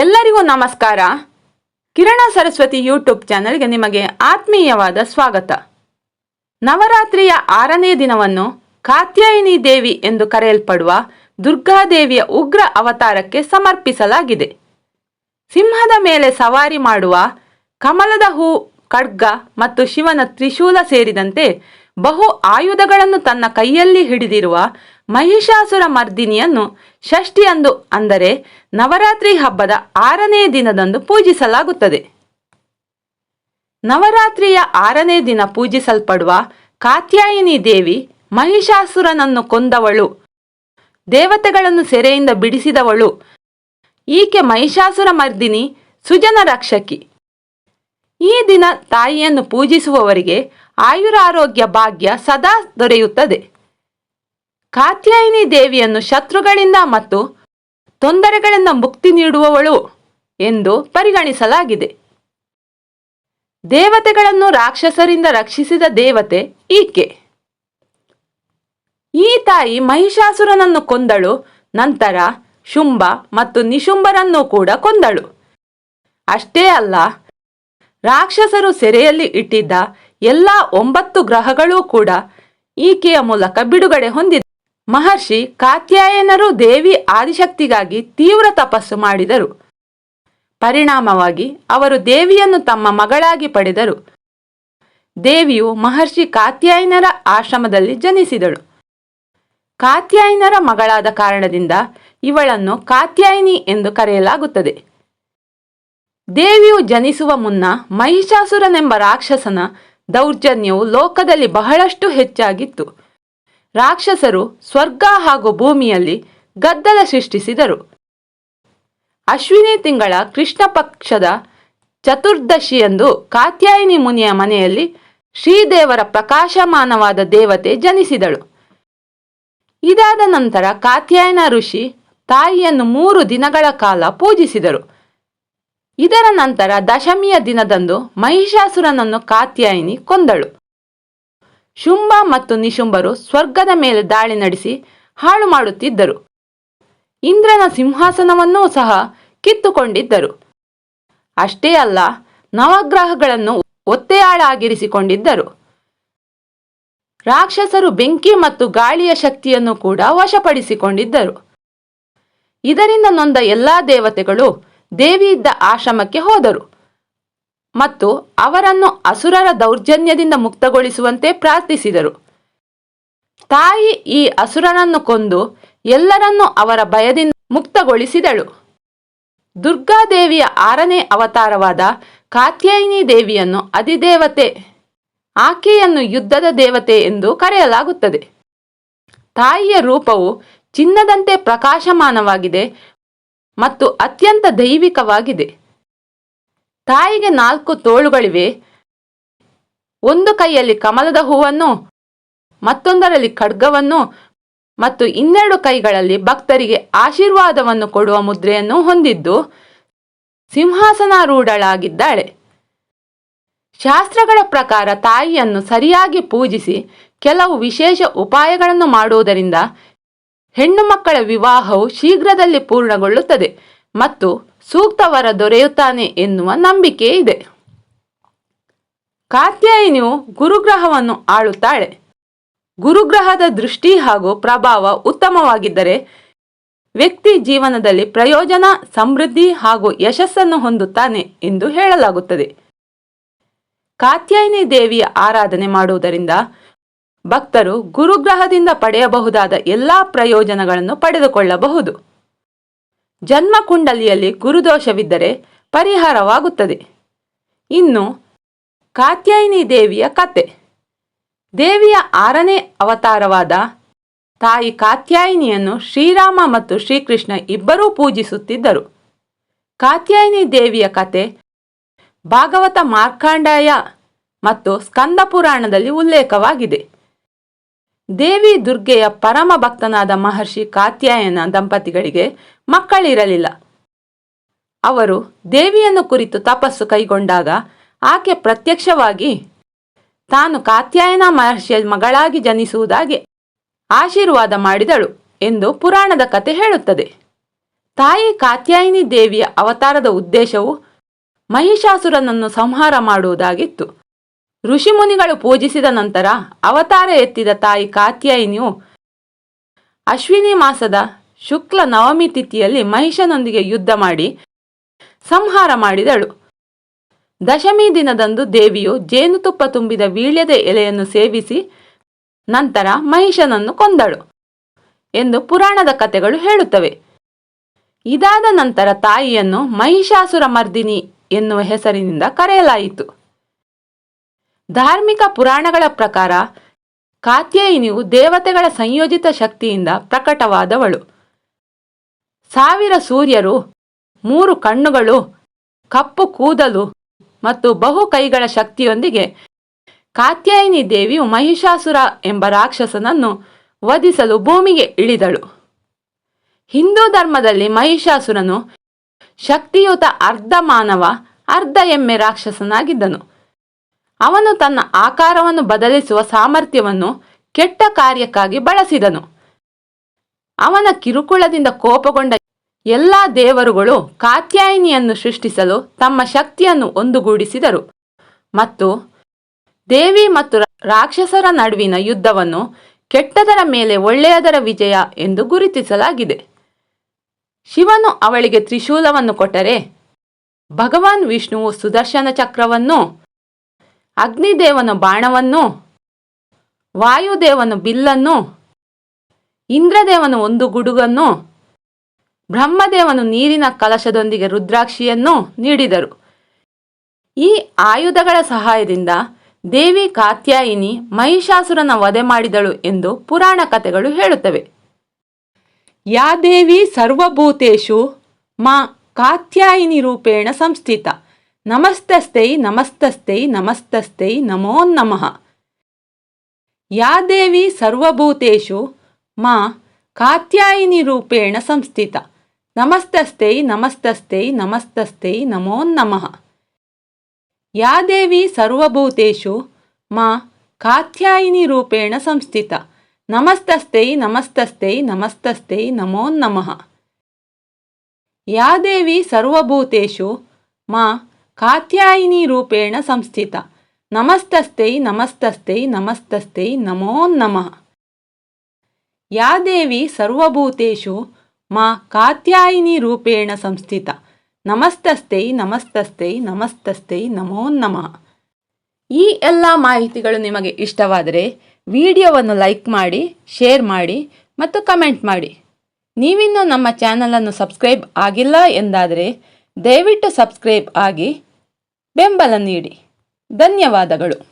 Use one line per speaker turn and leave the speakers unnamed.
ಎಲ್ಲರಿಗೂ ನಮಸ್ಕಾರ. ಕಿರಣ ಸರಸ್ವತಿ ಯೂಟ್ಯೂಬ್ ಚಾನಲ್ಗೆ ನಿಮಗೆ ಆತ್ಮೀಯವಾದ ಸ್ವಾಗತ. ನವರಾತ್ರಿಯ ಆರನೇ ದಿನವನ್ನು ಕಾತ್ಯಾಯಿನಿ ದೇವಿ ಎಂದು ಕರೆಯಲ್ಪಡುವ ದುರ್ಗಾದೇವಿಯ ಉಗ್ರ ಅವತಾರಕ್ಕೆ ಸಮರ್ಪಿಸಲಾಗಿದೆ. ಸಿಂಹದ ಮೇಲೆ ಸವಾರಿ ಮಾಡುವ ಕಮಲದ ಹೂ, ಖಡ್ಗ ಮತ್ತು ಶಿವನ ತ್ರಿಶೂಲ ಸೇರಿದಂತೆ ಬಹು ಆಯುಧಗಳನ್ನು ತನ್ನ ಕೈಯಲ್ಲಿ ಹಿಡಿದಿರುವ ಮಹಿಷಾಸುರ ಮರ್ದಿನಿಯನ್ನು ಷಷ್ಠಿಯಂದು ಅಂದರೆ ನವರಾತ್ರಿ ಹಬ್ಬದ ಆರನೇ ದಿನದಂದು ಪೂಜಿಸಲಾಗುತ್ತದೆ. ನವರಾತ್ರಿಯ ಆರನೇ ದಿನ ಪೂಜಿಸಲ್ಪಡುವ ಕಾತ್ಯಾಯಿನಿ ದೇವಿ ಮಹಿಷಾಸುರನನ್ನು ಕೊಂದವಳು. ದೇವತೆಗಳನ್ನು ಸೆರೆಯಿಂದ ಬಿಡಿಸಿದವಳು. ಈಕೆ ಮಹಿಷಾಸುರ ಮರ್ದಿನಿ ಸುಜನ ರಕ್ಷಕಿ. ಈ ದಿನ ತಾಯಿಯನ್ನು ಪೂಜಿಸುವವರಿಗೆ ಆಯುರಾರೋಗ್ಯ ಭಾಗ್ಯ ಸದಾ ದೊರೆಯುತ್ತದೆ. ಕಾತ್ಯಾಯಿನಿ ದೇವಿಯನ್ನು ಶತ್ರುಗಳಿಂದ ಮತ್ತು ತೊಂದರೆಗಳಿಂದ ಮುಕ್ತಿ ನೀಡುವವಳು ಎಂದು ಪರಿಗಣಿಸಲಾಗಿದೆ. ದೇವತೆಗಳನ್ನು ರಾಕ್ಷಸರಿಂದ ರಕ್ಷಿಸಿದ ದೇವತೆ ಈಕೆ. ಈ ತಾಯಿ ಮಹಿಷಾಸುರನನ್ನು ಕೊಂದಳು, ನಂತರ ಶುಂಭ ಮತ್ತು ನಿಶುಂಭರನ್ನು ಕೂಡ ಕೊಂದಳು. ಅಷ್ಟೇ ಅಲ್ಲ, ರಾಕ್ಷಸರು ಸೆರೆಯಲ್ಲಿ ಇಟ್ಟಿದ್ದ ಎಲ್ಲ ಒಂಬತ್ತು ಗ್ರಹಗಳೂ ಕೂಡ ಈಕೆಯ ಮೂಲಕ ಬಿಡುಗಡೆ ಹೊಂದಿದೆ. ಮಹರ್ಷಿ ಕಾತ್ಯಾಯನರು ದೇವಿ ಆದಿಶಕ್ತಿಗಾಗಿ ತೀವ್ರ ತಪಸ್ಸು ಮಾಡಿದರು. ಪರಿಣಾಮವಾಗಿ ಅವರು ದೇವಿಯನ್ನು ತಮ್ಮ ಮಗಳಾಗಿ ಪಡೆದರು. ದೇವಿಯು ಮಹರ್ಷಿ ಕಾತ್ಯಾಯನರ ಆಶ್ರಮದಲ್ಲಿ ಜನಿಸಿದಳು. ಕಾತ್ಯಾಯನರ ಮಗಳಾದ ಕಾರಣದಿಂದ ಇವಳನ್ನು ಕಾತ್ಯಾಯಿನಿ ಎಂದು ಕರೆಯಲಾಗುತ್ತದೆ. ದೇವಿಯು ಜನಿಸುವ ಮುನ್ನ ಮಹಿಷಾಸುರನೆಂಬ ರಾಕ್ಷಸನ ದೌರ್ಜನ್ಯವು ಲೋಕದಲ್ಲಿ ಬಹಳಷ್ಟು ಹೆಚ್ಚಾಗಿತ್ತು. ರಾಕ್ಷಸರು ಸ್ವರ್ಗ ಹಾಗೂ ಭೂಮಿಯಲ್ಲಿ ಗದ್ದಲ ಸೃಷ್ಟಿಸಿದರು. ಅಶ್ವಿನಿ ತಿಂಗಳ ಕೃಷ್ಣ ಪಕ್ಷದ ಚತುರ್ದಶಿಯಂದು ಕಾತ್ಯಾಯಿನಿ ಮುನಿಯ ಮನೆಯಲ್ಲಿ ಶ್ರೀದೇವರ ಪ್ರಕಾಶಮಾನವಾದ ದೇವತೆ ಜನಿಸಿದಳು. ಇದಾದ ನಂತರ ಕಾತ್ಯಾಯನ ಋಷಿ ತಾಯಿಯನ್ನು ಮೂರು ದಿನಗಳ ಕಾಲ ಪೂಜಿಸಿದರು. ಇದರ ನಂತರ ದಶಮಿಯ ದಿನದಂದು ಮಹಿಷಾಸುರನನ್ನು ಕಾತ್ಯಾಯಿನಿ ಕೊಂದಳು. ಶುಂಭ ಮತ್ತು ನಿಶುಂಭರು ಸ್ವರ್ಗದ ಮೇಲೆ ದಾಳಿ ನಡೆಸಿ ಹಾಳು ಮಾಡುತ್ತಿದ್ದರು. ಇಂದ್ರನ ಸಿಂಹಾಸನವನ್ನೂ ಸಹ ಕಿತ್ತುಕೊಂಡಿದ್ದರು. ಅಷ್ಟೇ ಅಲ್ಲ, ನವಗ್ರಹಗಳನ್ನು ಒತ್ತೆಯಾಳಾಗಿರಿಸಿಕೊಂಡಿದ್ದರು. ರಾಕ್ಷಸರು ಬೆಂಕಿ ಮತ್ತು ಗಾಳಿಯ ಶಕ್ತಿಯನ್ನು ಕೂಡ ವಶಪಡಿಸಿಕೊಂಡಿದ್ದರು. ಇದರಿಂದ ನೊಂದ ಎಲ್ಲಾ ದೇವತೆಗಳು ದೇವಿಯಿದ್ದ ಆಶ್ರಮಕ್ಕೆ ಹೋದರು. ಮತ್ತು ಅವರನ್ನು ಅಸುರರ ದೌರ್ಜನ್ಯದಿಂದ ಮುಕ್ತಗೊಳಿಸುವಂತೆ ಪ್ರಾರ್ಥಿಸಿದರು. ತಾಯಿ ಈ ಅಸುರನನ್ನು ಕೊಂದು ಎಲ್ಲರನ್ನೂ ಅವರ ಭಯದಿಂದ ಮುಕ್ತಗೊಳಿಸಿದಳು. ದುರ್ಗಾದೇವಿಯ ಆರನೇ ಅವತಾರವಾದ ಕಾತ್ಯಾಯಿನಿ ದೇವಿಯನ್ನು ಅಧಿದೇವತೆ, ಆಕೆಯನ್ನು ಯುದ್ಧದ ದೇವತೆ ಎಂದು ಕರೆಯಲಾಗುತ್ತದೆ. ತಾಯಿಯ ರೂಪವು ಚಿನ್ನದಂತೆ ಪ್ರಕಾಶಮಾನವಾಗಿದೆ ಮತ್ತು ಅತ್ಯಂತ ದೈವಿಕವಾಗಿದೆ. ತಾಯಿಗೆ ನಾಲ್ಕು ತೋಳುಗಳಿವೆ. ಒಂದು ಕೈಯಲ್ಲಿ ಕಮಲದ ಹೂವನ್ನು, ಮತ್ತೊಂದರಲ್ಲಿ ಖಡ್ಗವನ್ನು ಮತ್ತು ಇನ್ನೆರಡು ಕೈಗಳಲ್ಲಿ ಭಕ್ತರಿಗೆ ಆಶೀರ್ವಾದವನ್ನು ಕೊಡುವ ಮುದ್ರೆಯನ್ನು ಹೊಂದಿದ್ದು ಸಿಂಹಾಸನಾರೂಢಳಾಗಿದ್ದಾಳೆ. ಶಾಸ್ತ್ರಗಳ ಪ್ರಕಾರ ತಾಯಿಯನ್ನು ಸರಿಯಾಗಿ ಪೂಜಿಸಿ ಕೆಲವು ವಿಶೇಷ ಉಪಾಯಗಳನ್ನು ಮಾಡುವುದರಿಂದ ಹೆಣ್ಣು ಮಕ್ಕಳ ವಿವಾಹವು ಶೀಘ್ರದಲ್ಲಿ ಪೂರ್ಣಗೊಳ್ಳುತ್ತದೆ ಮತ್ತು ಸೂಕ್ತ ವರ ದೊರೆಯುತ್ತಾನೆ ಎನ್ನುವ ನಂಬಿಕೆ ಇದೆ. ಕಾತ್ಯಾಯಿನಿಯು ಗುರುಗ್ರಹವನ್ನು ಆಳುತ್ತಾಳೆ. ಗುರುಗ್ರಹದ ದೃಷ್ಟಿ ಹಾಗೂ ಪ್ರಭಾವ ಉತ್ತಮವಾಗಿದ್ದರೆ ವ್ಯಕ್ತಿ ಜೀವನದಲ್ಲಿ ಪ್ರಯೋಜನ, ಸಮೃದ್ಧಿ ಹಾಗೂ ಯಶಸ್ಸನ್ನು ಹೊಂದುತ್ತಾನೆ ಎಂದು ಹೇಳಲಾಗುತ್ತದೆ. ಕಾತ್ಯಾಯಿನಿ ದೇವಿಯ ಆರಾಧನೆ ಮಾಡುವುದರಿಂದ ಭಕ್ತರು ಗುರುಗ್ರಹದಿಂದ ಪಡೆಯಬಹುದಾದ ಎಲ್ಲಾ ಪ್ರಯೋಜನಗಳನ್ನು ಪಡೆದುಕೊಳ್ಳಬಹುದು. ಜನ್ಮ ಕುಂಡಲಿಯಲ್ಲಿ ಗುರುದೋಷವಿದ್ದರೆ ಪರಿಹಾರವಾಗುತ್ತದೆ. ಇನ್ನು ಕಾತ್ಯಾಯಿನಿ ದೇವಿಯ ಕತೆ. ದೇವಿಯ ಆರನೇ ಅವತಾರವಾದ ತಾಯಿ ಕಾತ್ಯಾಯಿನಿಯನ್ನು ಶ್ರೀರಾಮ ಮತ್ತು ಶ್ರೀಕೃಷ್ಣ ಇಬ್ಬರೂ ಪೂಜಿಸುತ್ತಿದ್ದರು. ಕಾತ್ಯಾಯಿನಿ ದೇವಿಯ ಕತೆ ಭಾಗವತ ಮಾರ್ಕಾಂಡಾಯ ಮತ್ತು ಸ್ಕಂದ ಪುರಾಣದಲ್ಲಿ ಉಲ್ಲೇಖವಾಗಿದೆ. ದೇವಿ ದುರ್ಗೆಯ ಪರಮ ಭಕ್ತನಾದ ಮಹರ್ಷಿ ಕಾತ್ಯಾಯನ ದಂಪತಿಗಳಿಗೆ ಮಕ್ಕಳಿರಲಿಲ್ಲ. ಅವರು ದೇವಿಯನ್ನು ಕುರಿತು ತಪಸ್ಸು ಕೈಗೊಂಡಾಗ ಆಕೆ ಪ್ರತ್ಯಕ್ಷವಾಗಿ ತಾನು ಕಾತ್ಯಾಯನ ಮಹರ್ಷಿಯ ಮಗಳಾಗಿ ಜನಿಸುವುದಾಗಿ ಆಶೀರ್ವಾದ ಮಾಡಿದಳು ಎಂದು ಪುರಾಣದ ಕತೆ ಹೇಳುತ್ತದೆ. ತಾಯಿ ಕಾತ್ಯಾಯಿನಿ ದೇವಿಯ ಅವತಾರದ ಉದ್ದೇಶವು ಮಹಿಷಾಸುರನನ್ನು ಸಂಹಾರ ಮಾಡುವುದಾಗಿತ್ತು. ಋಷಿಮುನಿಗಳು ಪೂಜಿಸಿದ ನಂತರ ಅವತಾರ ಎತ್ತಿದ ತಾಯಿ ಕಾತ್ಯಾಯಿನಿಯು ಅಶ್ವಿನಿ ಮಾಸದ ಶುಕ್ಲ ನವಮಿ ತಿಥಿಯಲ್ಲಿ ಮಹಿಷನೊಂದಿಗೆ ಯುದ್ಧ ಮಾಡಿ ಸಂಹಾರ ಮಾಡಿದಳು. ದಶಮಿ ದಿನದಂದು ದೇವಿಯು ಜೇನುತುಪ್ಪ ತುಂಬಿದ ವೀಳ್ಯದ ಎಲೆಯನ್ನು ಸೇವಿಸಿ ನಂತರ ಮಹಿಷನನ್ನು ಕೊಂದಳು ಎಂದು ಪುರಾಣದ ಕಥೆಗಳು ಹೇಳುತ್ತವೆ. ಇದಾದ ನಂತರ ತಾಯಿಯನ್ನು ಮಹಿಷಾಸುರ ಮರ್ದಿನಿ ಎನ್ನುವ ಹೆಸರಿನಿಂದ ಕರೆಯಲಾಯಿತು. ಧಾರ್ಮಿಕ ಪುರಾಣಗಳ ಪ್ರಕಾರ ಕಾತ್ಯಾಯಿನಿಯು ದೇವತೆಗಳ ಸಂಯೋಜಿತ ಶಕ್ತಿಯಿಂದ ಪ್ರಕಟವಾದವಳು. ಸಾವಿರ ಸೂರ್ಯರು, ಮೂರು ಕಣ್ಣುಗಳು, ಕಪ್ಪು ಕೂದಲು ಮತ್ತು ಬಹು ಕೈಗಳ ಶಕ್ತಿಯೊಂದಿಗೆ ಕಾತ್ಯಾಯಿನಿ ದೇವಿಯು ಮಹಿಷಾಸುರ ಎಂಬ ರಾಕ್ಷಸನನ್ನು ವಧಿಸಲು ಭೂಮಿಗೆ ಇಳಿದಳು. ಹಿಂದೂ ಧರ್ಮದಲ್ಲಿ ಮಹಿಷಾಸುರನು ಶಕ್ತಿಯುತ ಅರ್ಧ ಮಾನವ ಅರ್ಧ ಎಮ್ಮೆ ರಾಕ್ಷಸನಾಗಿದ್ದನು. ಅವನು ತನ್ನ ಆಕಾರವನ್ನು ಬದಲಿಸುವ ಸಾಮರ್ಥ್ಯವನ್ನು ಕೆಟ್ಟ ಕಾರ್ಯಕ್ಕಾಗಿ ಬಳಸಿದನು. ಅವನ ಕಿರುಕುಳದಿಂದ ಕೋಪಗೊಂಡ ಎಲ್ಲ ದೇವರುಗಳು ಕಾತ್ಯಾಯಿನಿಯನ್ನು ಸೃಷ್ಟಿಸಲು ತಮ್ಮ ಶಕ್ತಿಯನ್ನು ಒಂದುಗೂಡಿಸಿದರು. ಮತ್ತು ದೇವಿ ಮತ್ತು ರಾಕ್ಷಸರ ನಡುವಿನ ಯುದ್ಧವನ್ನು ಕೆಟ್ಟದರ ಮೇಲೆ ಒಳ್ಳೆಯದರ ವಿಜಯ ಎಂದು ಗುರುತಿಸಲಾಗಿದೆ. ಶಿವನು ಅವಳಿಗೆ ತ್ರಿಶೂಲವನ್ನು ಕೊಟ್ಟರೆ ಭಗವಾನ್ ವಿಷ್ಣುವು ಸುದರ್ಶನ ಚಕ್ರವನ್ನು ಅಗ್ನಿದೇವನು ಬಾಣವನ್ನು, ವಾಯುದೇವನು ಬಿಲ್ಲನ್ನು, ಇಂದ್ರದೇವನು ಒಂದು ಗುಡುಗನ್ನು, ಬ್ರಹ್ಮದೇವನು ನೀರಿನ ಕಲಶದೊಂದಿಗೆ ರುದ್ರಾಕ್ಷಿಯನ್ನು ನೀಡಿದರು. ಈ ಆಯುಧಗಳ ಸಹಾಯದಿಂದ ದೇವಿ ಕಾತ್ಯಾಯಿನಿ ಮಹಿಷಾಸುರನ ವಧೆ ಮಾಡಿದಳು ಎಂದು ಪುರಾಣ ಕಥೆಗಳು ಹೇಳುತ್ತವೆ. ಯಾ ದೇವಿ ಸರ್ವಭೂತೇಶು ಮಾ ಕಾತ್ಯಾಯಿನಿ ರೂಪೇಣ ಸಂಸ್ಥಿತ. ನಮಸ್ತಸ್ತೈ ನಮಸ್ತಸ್ತೈ ನಮಸ್ತಸ್ತೈ, ನಮೋ ನಮಃ. ಯಾ ದೇವಿ ಸರ್ವಭೂತೇಷು ಮಾ ಕಾತ್ಯಾಯಿನಿ ರೂಪೇಣ ಸಂಸ್ಥಿತ. ನಮಸ್ತಸ್ತೈ ನಮಸ್ತಸ್ತೈ ನಮಸ್ತಸ್ತೈ, ನಮೋ ನಮಃ. ಯಾ ದೇವಿ ಸರ್ವಭೂತೇಷು ಮಾ ಕಾತ್ಯಾಯಿನಿ ರೂಪೇಣ ಸಂಸ್ಥಿತ. ನಮಸ್ತಸ್ತೈ ನಮಸ್ತಸ್ತೈ ನಮಸ್ತಸ್ತೈ, ನಮೋ ನಮಃ. ಯಾ ದೇವಿ ಸರ್ವಭೂತೇಷು ಮಾ ಕಾತ್ಯಾಯಿನಿ ರೂಪೇಣ ಸಂಸ್ಥಿತ. ನಮಸ್ತಸ್ತೈ ನಮಸ್ತಸ್ತೈ ನಮಸ್ತಸ್ತೈ ನಮೋ ನಮಃ. ಯಾ ದೇವಿ ಸರ್ವಭೂತೇಷು ಮಾ ಕಾತ್ಯಾಯಿನಿ ರೂಪೇಣ ಸಂಸ್ಥಿತ. ನಮಸ್ತಸ್ತೈ ನಮಸ್ತಸ್ತೈ ನಮಸ್ತಸ್ತೈ ನಮೋ ನಮಃ. ಈ ಎಲ್ಲ ಮಾಹಿತಿಗಳು ನಿಮಗೆ ಇಷ್ಟವಾದರೆ ವಿಡಿಯೋವನ್ನು ಲೈಕ್ ಮಾಡಿ, ಶೇರ್ ಮಾಡಿ ಮತ್ತು ಕಮೆಂಟ್ ಮಾಡಿ. ನೀವಿನ್ನೂ ನಮ್ಮ ಚಾನಲನ್ನು ಸಬ್ಸ್ಕ್ರೈಬ್ ಆಗಿಲ್ಲ ಎಂದಾದರೆ ದಯವಿಟ್ಟು ಸಬ್ಸ್ಕ್ರೈಬ್ ಆಗಿ ಬೆಂಬಲ ನೀಡಿ. ಧನ್ಯವಾದಗಳು.